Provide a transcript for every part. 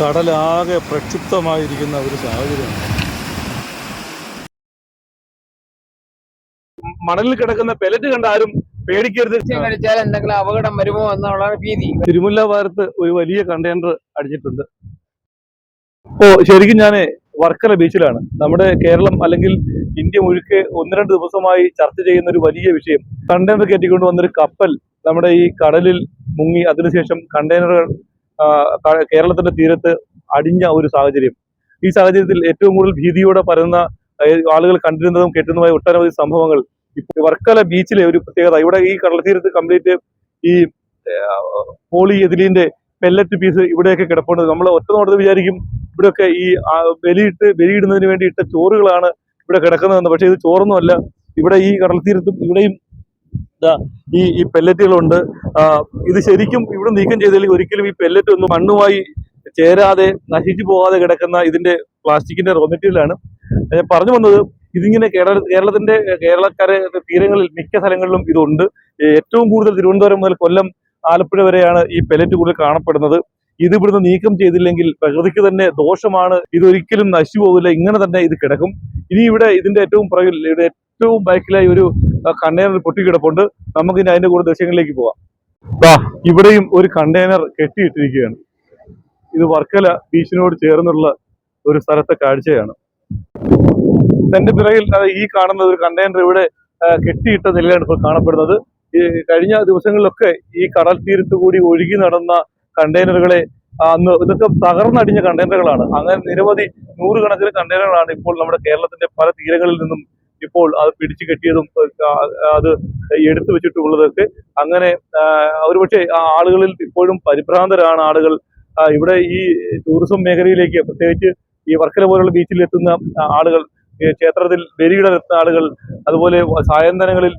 കടലാകെ പ്രക്ഷുബ്ധമായിരിക്കുന്ന ഒരു സാഹചര്യമാണ് മണലിൽ കിടക്കുന്ന പെലറ്റ് കണ്ട ആരും പേടിക്കരുത്. കഴിച്ചാൽ എന്തെങ്കിലും അപകടം വരുമോ എന്നുള്ള ഭീതി. തിരുമുല്ല ഭാരത്ത് ഒരു വലിയ കണ്ടെയ്നർ അടിച്ചിട്ടുണ്ട്. ഓ ശരിക്കും ഞാൻ വർക്കല ബീച്ചിലാണ്. നമ്മുടെ കേരളം അല്ലെങ്കിൽ ഇന്ത്യ മുഴുക്കെ ഒന്ന് രണ്ട് ദിവസമായി ചർച്ച ചെയ്യുന്ന ഒരു വലിയ വിഷയം. കണ്ടെയ്നർ കയറ്റിക്കൊണ്ട് വന്നൊരു കപ്പൽ നമ്മുടെ ഈ കടലിൽ മുങ്ങി. അതിനുശേഷം കണ്ടെയ്നറുകൾ കേരളത്തിന്റെ തീരത്ത് അടിഞ്ഞ ഒരു സാഹചര്യം. ഈ സാഹചര്യത്തിൽ ഏറ്റവും കൂടുതൽ ഭീതിയോടെ പരന്ന ആളുകൾ കണ്ടിരുന്നതും കേട്ടിരുന്നതുമായ ഒട്ടനവധി സംഭവങ്ങൾ വർക്കല ബീച്ചിലെ ഒരു പ്രത്യേകത. ഇവിടെ ഈ കടൽത്തീരത്ത് കംപ്ലീറ്റ് ഈ പോളി എതിലിന്റെ പെല്ലറ്റ് പീസ് ഇവിടെയൊക്കെ കിടപ്പുണ്ട്. നമ്മൾ ഒറ്റ നോട്ടത്തിൽ വിചാരിക്കും ഇവിടെയൊക്കെ ഈ ബലിയിട്ട് ബലിയിടുന്നതിന് വേണ്ടി ഇട്ട ചോറുകളാണ് ഇവിടെ കിടക്കുന്നതെന്ന്. പക്ഷേ ഇത് ചോറൊന്നുമല്ല. ഇവിടെ ഈ കടൽത്തീരത്തും ഇവിടെയും ഈ ഈ പെല്ലറ്റുകളുണ്ട് ഇത് ശരിക്കും ഇവിടെ നീക്കം ചെയ്തില്ലെങ്കിൽ ഒരിക്കലും ഈ പെല്ലറ്റ് ഒന്നും മണ്ണുമായി ചേരാതെ നശിച്ചു പോകാതെ കിടക്കുന്ന ഇതിന്റെ പ്ലാസ്റ്റിക്കിന്റെ റോ മെറ്റീരിയലാണ് പറഞ്ഞു വന്നത് ഇതിങ്ങനെ കേരള കേരളത്തിന്റെ കേരളക്കാരെ തീരങ്ങളിൽ മിക്ക സ്ഥലങ്ങളിലും ഇതുണ്ട്. ഏറ്റവും കൂടുതൽ തിരുവനന്തപുരം മുതൽ കൊല്ലം ആലപ്പുഴ വരെയാണ് ഈ പെല്ലറ്റ് കൂടുതൽ കാണപ്പെടുന്നത്. ഇത് ഇവിടുന്ന് നീക്കം ചെയ്തില്ലെങ്കിൽ പ്രകൃതിക്ക് തന്നെ ദോഷമാണ്. ഇതൊരിക്കലും നശിച്ചു പോകില്ല. ഇങ്ങനെ തന്നെ ഇത് കിടക്കും. ഇനി ഇവിടെ ഇതിന്റെ ഏറ്റവും ഇവിടെ ഏറ്റവും ബാക്കിലായി ഒരു കണ്ടെയ്നർ പൊട്ടിക്കിടപ്പുണ്ട്. നമുക്ക് ഇനി അതിന്റെ കൂടെ ദൃശ്യങ്ങളിലേക്ക് പോവാം. ഇവിടെയും ഒരു കണ്ടെയ്നർ കെട്ടിയിട്ടിരിക്കുകയാണ്. ഇത് വർക്കല ബീച്ചിനോട് ചേർന്നുള്ള ഒരു സ്ഥലത്തെ കാഴ്ചയാണ്. തന്റെ പിറകിൽ ഈ കാണുന്ന ഒരു കണ്ടെയ്നർ ഇവിടെ കെട്ടിയിട്ട നിലയാണ് ഇപ്പോൾ കാണപ്പെടുന്നത്. കഴിഞ്ഞ ദിവസങ്ങളിലൊക്കെ ഈ കടൽ തീരത്ത് കൂടി ഒഴുകി നടന്ന കണ്ടെയ്നറുകളെ അന്ന് ഇതൊക്കെ തകർന്നടിഞ്ഞ കണ്ടെയ്നറുകളാണ്. അങ്ങനെ നിരവധി നൂറുകണക്കിന് കണ്ടെയ്നറുകളാണ് ഇപ്പോൾ നമ്മുടെ കേരളത്തിന്റെ പല തീരങ്ങളിൽ നിന്നും ഇപ്പോൾ അത് പിടിച്ചു കെട്ടിയതും അത് എടുത്തു വെച്ചിട്ടുള്ളതൊക്കെ അങ്ങനെ ഒരുപക്ഷെ ആളുകളിൽ ഇപ്പോഴും പരിഭ്രാന്തരാണ് ആളുകൾ. ഇവിടെ ഈ ടൂറിസം മേഖലയിലേക്ക് പ്രത്യേകിച്ച് ഈ വർക്കല പോലുള്ള ബീച്ചിൽ എത്തുന്ന ആളുകൾ ക്ഷേത്രത്തിൽ ബലിയിടാൻ എത്തുന്ന ആളുകൾ അതുപോലെ സായന്തനങ്ങളിൽ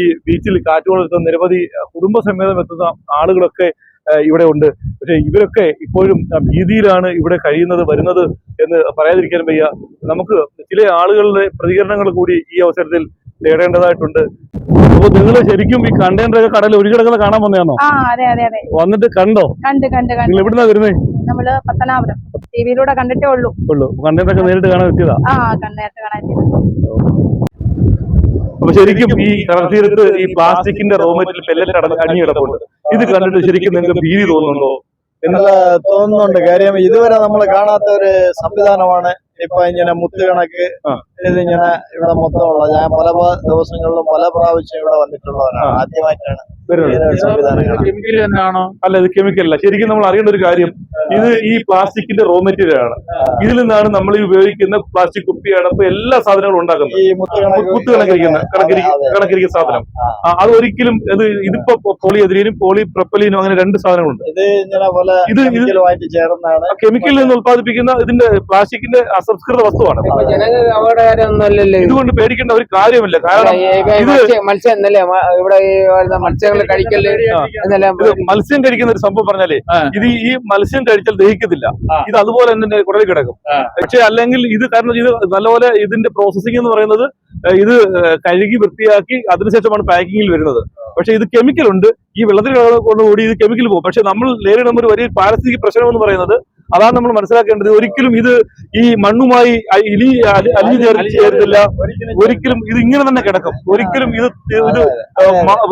ഈ ബീച്ചിൽ കാറ്റുകൊണ്ടെത്തുന്ന നിരവധി കുടുംബസമേതം എത്തുന്ന ആളുകളൊക്കെ ഇവിടെ ഉണ്ട്. പക്ഷെ ഇവരൊക്കെ ഇപ്പോഴും ഭീതിയിലാണ് ഇവിടെ കഴിയുന്നത് വരുന്നത് എന്ന് പറയാതിരിക്കാൻ വയ്യ. നമുക്ക് ചില ആളുകളുടെ പ്രതികരണങ്ങൾ കൂടി ഈ അവസരത്തിൽ തേടേണ്ടതായിട്ടുണ്ട്. അപ്പൊ നിങ്ങൾ ശരിക്കും ഈ കണ്ടെയ്നറൊക്കെ കടലിൽ ഒരു കിടക്കൽ കാണാൻ വന്നതാണോ? വന്നിട്ട് കണ്ടോ? കണ്ട് കണ്ട് കണ്ട്. നിങ്ങൾ എവിടുന്നാ വരുന്നത് നമ്മൾ പത്തനാപുരം. ടിവിയിലൂടെ കണ്ടിട്ടേ ഉള്ളൂ. ഉള്ളൂ. കണ്ടെയ്നറൊക്കെ നേരിട്ട് കാണാൻ എത്തിയതാ. അപ്പൊ ശരിക്കും ഈ കടൽത്തീരത്ത് ഈ പ്ലാസ്റ്റിക്കിന്റെ റോ മെറ്റീരിയൽ പെല്ലറ്റ് അടങ്ങി കിടപ്പുണ്ട് ഇത് കണ്ടിട്ട് ശരിക്കും നിങ്ങൾക്ക് ഭീതി തോന്നുന്നുണ്ടോ? നല്ല തോന്നുന്നുണ്ട്. കാര്യം ഇതുവരെ നമ്മൾ കാണാത്ത ഒരു സംവിധാനമാണ് ഇപ്പൊ ഇങ്ങനെ മുത്ത് കണക്ക് ഇങ്ങനെ ഇതിങ്ങനെ ഇവിടെ മൊത്തം ഉള്ള ഞാൻ പല ദിവസങ്ങളിലും പല പ്രാവശ്യം ഇവിടെ വന്നിട്ടുള്ളവരാണ് ആദ്യമായിട്ടാണ് കെമിക്കൽ തന്നെയാണോ? അല്ല ഇത് കെമിക്കൽ അല്ല. ശരിക്കും നമ്മൾ അറിയേണ്ട ഒരു കാര്യം ഇത് ഈ പ്ലാസ്റ്റിക്കിന്റെ റോ മെറ്റീരിയൽ ആണ്. ഇതിൽ നിന്നാണ് നമ്മൾ ഈ ഉപയോഗിക്കുന്ന പ്ലാസ്റ്റിക് കുപ്പി അടപ്പ് എല്ലാ സാധനങ്ങളും ഉണ്ടാക്കുന്നത്. കുത്ത് കണക്കിരിക്കുന്ന കണക്കിരിക്കുന്ന സാധനം. അത് ഒരിക്കലും ഇത് ഇതിപ്പോ പോളി എതിരീനും പോളി പ്രപ്പലീനും അങ്ങനെ രണ്ട് സാധനങ്ങളുണ്ട്. ഇത് ചേർന്നാണ്. കെമിക്കലിൽ നിന്ന് ഉത്പാദിപ്പിക്കുന്ന ഇതിന്റെ പ്ലാസ്റ്റിക്കിന്റെ അസംസ്കൃത വസ്തുവാണ്. ഇപ്പൊ ജനങ്ങൾക്ക് അപകടകാരമൊന്നും ഇത്. ഇതുകൊണ്ട് പേടിക്കേണ്ട ഒരു കാര്യമില്ല കാരണം ഇത് മത്സ്യം മത്സ്യം എന്നല്ലേ ഇവിടെ ഈ കഴിക്കൽ മത്സ്യം കഴിക്കുന്ന ഒരു സംഭവം പറഞ്ഞാലേ ഇത് ഈ മത്സ്യം കഴിച്ചാൽ ദഹിക്കത്തില്ല. ഇത് അതുപോലെ തന്നെ കുടലിൽ കിടക്കും. പക്ഷെ അല്ലെങ്കിൽ ഇത് കാരണം ഇത് നല്ലപോലെ ഇതിന്റെ പ്രോസസ്സിംഗ് എന്ന് പറയുന്നത് ഇത് കഴുകി വൃത്തിയാക്കി അതിനുശേഷമാണ് പാക്കിങ്ങിൽ വരുന്നത്. പക്ഷെ ഇത് കെമിക്കൽ ഉണ്ട്. ഈ വെള്ളത്തിൽ കൊണ്ടുകൂടി ഇത് കെമിക്കൽ പോകും. പക്ഷെ നമ്മൾ നേരിടുന്ന ഒരു വലിയ പാരിസ്ഥിതിക പ്രശ്നം എന്ന് പറയുന്നത് അതാണ് നമ്മൾ മനസ്സിലാക്കേണ്ടത്. ഒരിക്കലും ഇത് ഈ മണ്ണുമായി ഇലി അലി അലിഞ്ഞു ചേർന്ന് ചേരുന്നില്ല ഒരിക്കലും ഇത് ഇങ്ങനെ തന്നെ കിടക്കും. ഒരിക്കലും ഇത് ഇത്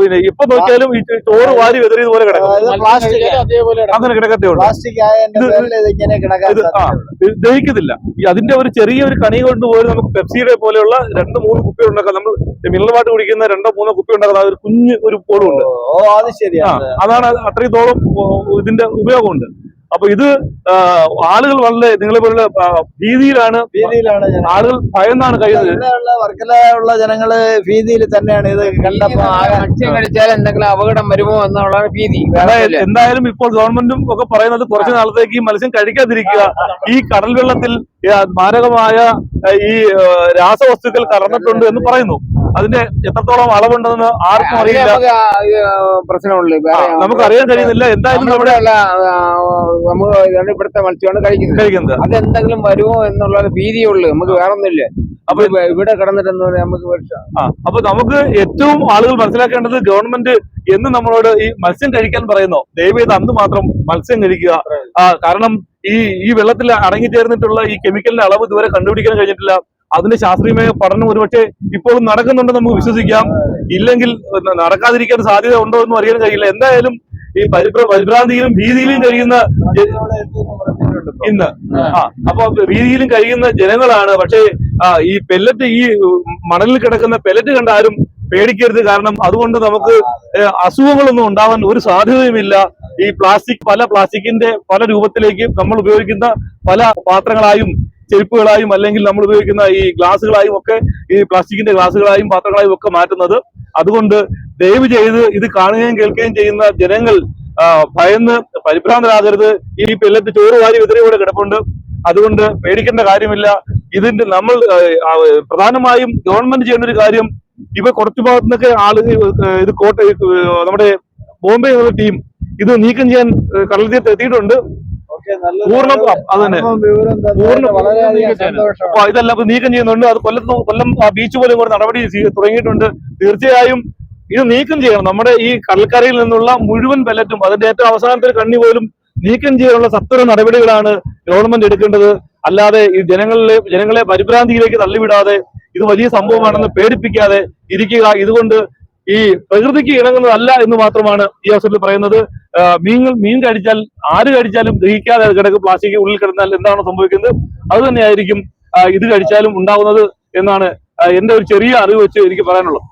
പിന്നെ ഇപ്പൊ നോക്കിയാലും ഈ ചോറ് വാരി വെതറിയത് പോലെ കിടക്കും. അങ്ങനെ കിടക്കത്തേ ഉള്ളൂ. ഇത് ദഹിക്കത്തില്ല. അതിന്റെ ഒരു ചെറിയ ഒരു കണി കൊണ്ട് പോലും നമുക്ക് പെപ്സിയുടെ പോലെയുള്ള രണ്ട് മൂന്ന് കുപ്പി ഉണ്ടാക്കാം. നമ്മൾ മിനറൽ വാട്ടർ കുടിക്കുന്ന രണ്ടോ മൂന്നോ കുപ്പി ഉണ്ടാക്കുന്ന ഒരു കുഞ്ഞ് ഒരു പോളും ഉണ്ട് ഓ അത് ആ ശരിയാണ് അതാണ് അത് അത്രത്തോളം ഇതിന്റെ ഉപയോഗമുണ്ട്. അപ്പൊ ഇത് ആളുകൾ വളരെ നിങ്ങളെ പോലുള്ള ഭീതിയിലാണ് ഭീതിയിലാണ് ആളുകൾ ഭയന്നാണ് കഴിയുന്നത്. ഇവിടെയുള്ള വർക്കല ഉള്ള ജനങ്ങൾ ഭീതിയിൽ തന്നെയാണ് ഇത് കണ്ടപ്പോ ഭക്ഷ്യം കഴിച്ചാൽ എന്തെങ്കിലും അപകടം വരുമോ എന്നുള്ള ഭീതി. എന്തായാലും ഇപ്പോൾ ഗവൺമെന്റും ഒക്കെ പറയുന്നത് കുറച്ചു നാളത്തേക്ക് ഈ മത്സ്യം കഴിക്കാതിരിക്കുക. ഈ കടൽ വെള്ളത്തിൽ മാരകമായ ഈ രാസവസ്തുക്കൾ കലർന്നിട്ടുണ്ട് എന്ന് പറയുന്നു. അതിന്റെ എത്രത്തോളം അളവുണ്ടെന്ന് ആർക്കും അറിയില്ല. നമുക്ക് പ്രശ്നമുള്ളൂ. ആ, നമുക്ക് അറിയാൻ കഴിയുന്നില്ല. എന്തായാലും നമ്മുടെ നമുക്ക് ഇവിടുത്തെ മത്സ്യമാണ് കഴിക്കുന്നത്. കഴിക്കുന്നത്. അതെന്തെങ്കിലും വരുമോ എന്നുള്ള ഭീതിയുള്ളു. നമുക്ക് വേറെ ഒന്നുമില്ല അപ്പൊ ഇവിടെ കിടന്നിട്ടെന്ന് പറയാൻ നമുക്ക് അപ്പൊ നമുക്ക് ഏറ്റവും ആളുകൾ മനസ്സിലാക്കേണ്ടത് ഗവൺമെന്റ് എന്ന് നമ്മളോട് ഈ മത്സ്യം കഴിക്കാൻ പറയുന്നോ. ദയവേത് അന്ന് മാത്രം മത്സ്യം കഴിക്കുക. കാരണം ഈ ഈ വെള്ളത്തിൽ അടങ്ങിച്ചേർന്നിട്ടുള്ള ഈ കെമിക്കലിന്റെ അളവ് ഇതുവരെ കണ്ടുപിടിക്കാൻ കഴിഞ്ഞിട്ടില്ല. അതിന്റെ ശാസ്ത്രീയമായ പഠനം ഒരുപക്ഷെ ഇപ്പോഴും നടക്കുന്നുണ്ടെന്ന് നമുക്ക് വിശ്വസിക്കാം. ഇല്ലെങ്കിൽ നടക്കാതിരിക്കാൻ സാധ്യത ഉണ്ടോ എന്നും അറിയാൻ കഴിയില്ല. എന്തായാലും ഈ പരിഭ്ര പരിഭ്രാന്തിയിലും ഭീതിയിലും കഴിയുന്ന ഇന്ന്. അപ്പൊ ഭീതിയിലും കഴിയുന്ന ജനങ്ങളാണ്. പക്ഷേ ഈ പെല്ലറ്റ് ഈ മണലിൽ കിടക്കുന്ന പെല്ലറ്റ് കണ്ട ആരും പേടിക്കരുത്. കാരണം അതുകൊണ്ട് നമുക്ക് അസുഖങ്ങളൊന്നും ഉണ്ടാവാൻ ഒരു സാധ്യതയുമില്ല. ഈ പ്ലാസ്റ്റിക് പല പ്ലാസ്റ്റിക്കിന്റെ പല രൂപത്തിലേക്കും നമ്മൾ ഉപയോഗിക്കുന്ന പല പാത്രങ്ങളായും ചെരുപ്പുകളായും അല്ലെങ്കിൽ നമ്മൾ ഉപയോഗിക്കുന്ന ഈ ഗ്ലാസുകളായും ഒക്കെ ഈ പ്ലാസ്റ്റിക്കിന്റെ ഗ്ലാസുകളായും പാത്രങ്ങളായും ഒക്കെ മാറ്റുന്നത്. അതുകൊണ്ട് ദയവ് ചെയ്ത് ഇത് കാണുകയും കേൾക്കുകയും ചെയ്യുന്ന ജനങ്ങൾ ഭയന്ന് പരിഭ്രാന്തരാകരുത്. ഈ പെല്ലത്ത് ചോറ് വാരി വിതറിയോടെ കിടപ്പുണ്ട്. അതുകൊണ്ട് പേടിക്കേണ്ട കാര്യമില്ല. ഇതിന്റെ നമ്മൾ പ്രധാനമായും ഗവൺമെന്റ് ചെയ്യുന്ന ഒരു കാര്യം ഇവ കുറച്ചു ഭാഗത്തു നിന്നൊക്കെ ആളുകൾ ഇത് കോട്ട നമ്മുടെ ബോംബെ ടീം ഇത് നീക്കം ചെയ്യാൻ കടൽ തീരത്ത് എത്തിയിട്ടുണ്ട്. പൂർണ അത് തന്നെ വിവരം പൂർണ ഇതെല്ലാം നീക്കം ചെയ്യുന്നുണ്ട്. അത് കൊല്ലത്ത് കൊല്ലം ആ ബീച്ച് പോലും കൂടെ നടപടി തുടങ്ങിയിട്ടുണ്ട്. തീർച്ചയായും ഇത് നീക്കം ചെയ്യണം. നമ്മുടെ ഈ കടൽക്കരയിൽ നിന്നുള്ള മുഴുവൻ ബലറ്റും അതിന്റെ ഏറ്റവും അവസാനത്തിൽ കണ്ണി പോലും നീക്കം ചെയ്യാനുള്ള സത്വര നടപടികളാണ് ഗവൺമെന്റ് എടുക്കേണ്ടത്. അല്ലാതെ ഈ ജനങ്ങളിലെ ജനങ്ങളെ പരിഭ്രാന്തിയിലേക്ക് തള്ളിവിടാതെ ഇത് വലിയ സംഭവമാണെന്ന് പേടിപ്പിക്കാതെ ഇരിക്കുക. ഇതുകൊണ്ട് ഈ പ്രകൃതിക്ക് ഇണങ്ങുന്നതല്ല എന്ന് മാത്രമാണ് ഈ അവസരത്തിൽ പറയുന്നത്. മീൻ മീൻ കഴിച്ചാൽ ആര് കഴിച്ചാലും ദഹിക്കാതെ കിടക്കും പ്ലാസ്റ്റിക് ഉള്ളിൽ കിടന്നാൽ എന്താണ് സംഭവിക്കുന്നത്? അത് തന്നെയായിരിക്കും ഇത് കഴിച്ചാലും ഉണ്ടാവുന്നത് എന്നാണ് എന്റെ ഒരു ചെറിയ അറിവ് വെച്ച് എനിക്ക് പറയാനുള്ളത്.